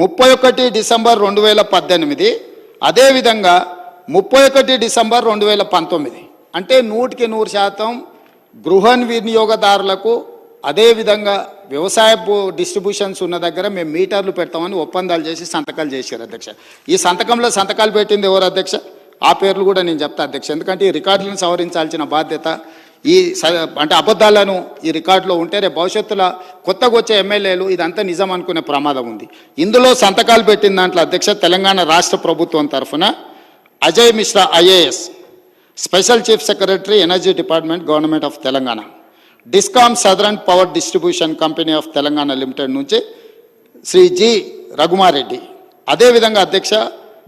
ముప్పై ఒకటి డిసెంబర్ రెండు వేల పద్దెనిమిది అదేవిధంగా ముప్పై ఒకటి డిసెంబర్ రెండు వేల పంతొమ్మిది. అంటే నూటికి నూరు శాతం గృహ వినియోగదారులకు అదేవిధంగా వ్యవసాయ డిస్ట్రిబ్యూషన్స్ ఉన్న దగ్గర మేము మీటర్లు పెడతామని ఒప్పందాలు చేసి సంతకాలు చేశారు అధ్యక్ష. ఈ సంతకంలో సంతకాలు పెట్టింది ఎవరు అధ్యక్ష? ఆ పేర్లు కూడా నేను చెప్తా అధ్యక్ష. ఎందుకంటే ఈ రికార్డులను సవరించాల్సిన బాధ్యత ఈ స- అంటే అబద్ధాలను ఈ రికార్డులో ఉంటే రేపు భవిష్యత్తులో కొత్తగా వచ్చే ఎమ్మెల్యేలు ఇదంతా నిజం అనుకునే ప్రమాదం ఉంది. ఇందులో సంతకాలు పెట్టిన దాంట్లో అధ్యక్ష తెలంగాణ రాష్ట్ర ప్రభుత్వం తరఫున Ajay Mishra IAS special chief secretary energy department government of Telangana discom southern power distribution company of Telangana limited నుంచి శ్రీ జి రఘుమారెడ్డి అదేవిధంగా అధ్యక్ష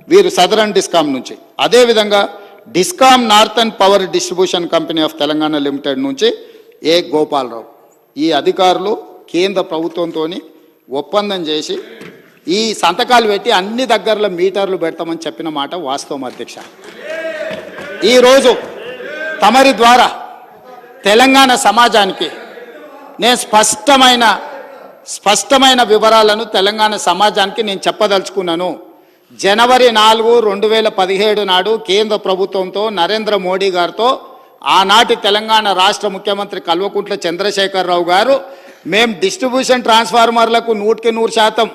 వీరు సదరన్ డిస్కామ్ నుంచి అదేవిధంగా discom northern power distribution company of Telangana limited నుంచి ఏ గోపాలరావు. ఈ అధికారులు కేంద్ర ప్రభుత్వంతో ఒప్పందం చేసి ఈ సంతకాలు పెట్టి అన్ని దగ్గరలో మీటర్లు పెడతామని చెప్పిన మాట వాస్తవం అధ్యక్ష. ఈరోజు తమరి ద్వారా తెలంగాణ సమాజానికి నేను స్పష్టమైన స్పష్టమైన వివరాలను తెలంగాణ సమాజానికి నేను చెప్పదలుచుకున్నాను. జనవరి నాలుగు రెండు వేల పదిహేడు నాడు కేంద్ర ప్రభుత్వంతో నరేంద్ర మోడీ గారితో ఆనాటి తెలంగాణ రాష్ట్ర ముఖ్యమంత్రి కల్వకుంట్ల చంద్రశేఖరరావు గారు మేం డిస్ట్రిబ్యూషన్ ట్రాన్స్ఫార్మర్లకు నూటికి నూరు శాతం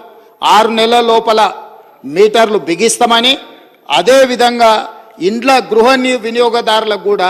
ఆరు నెలల లోపల మీటర్లు బిగిస్తామని అదేవిధంగా ఇండ్ల గృహ ని- వినియోగదారులకు కూడా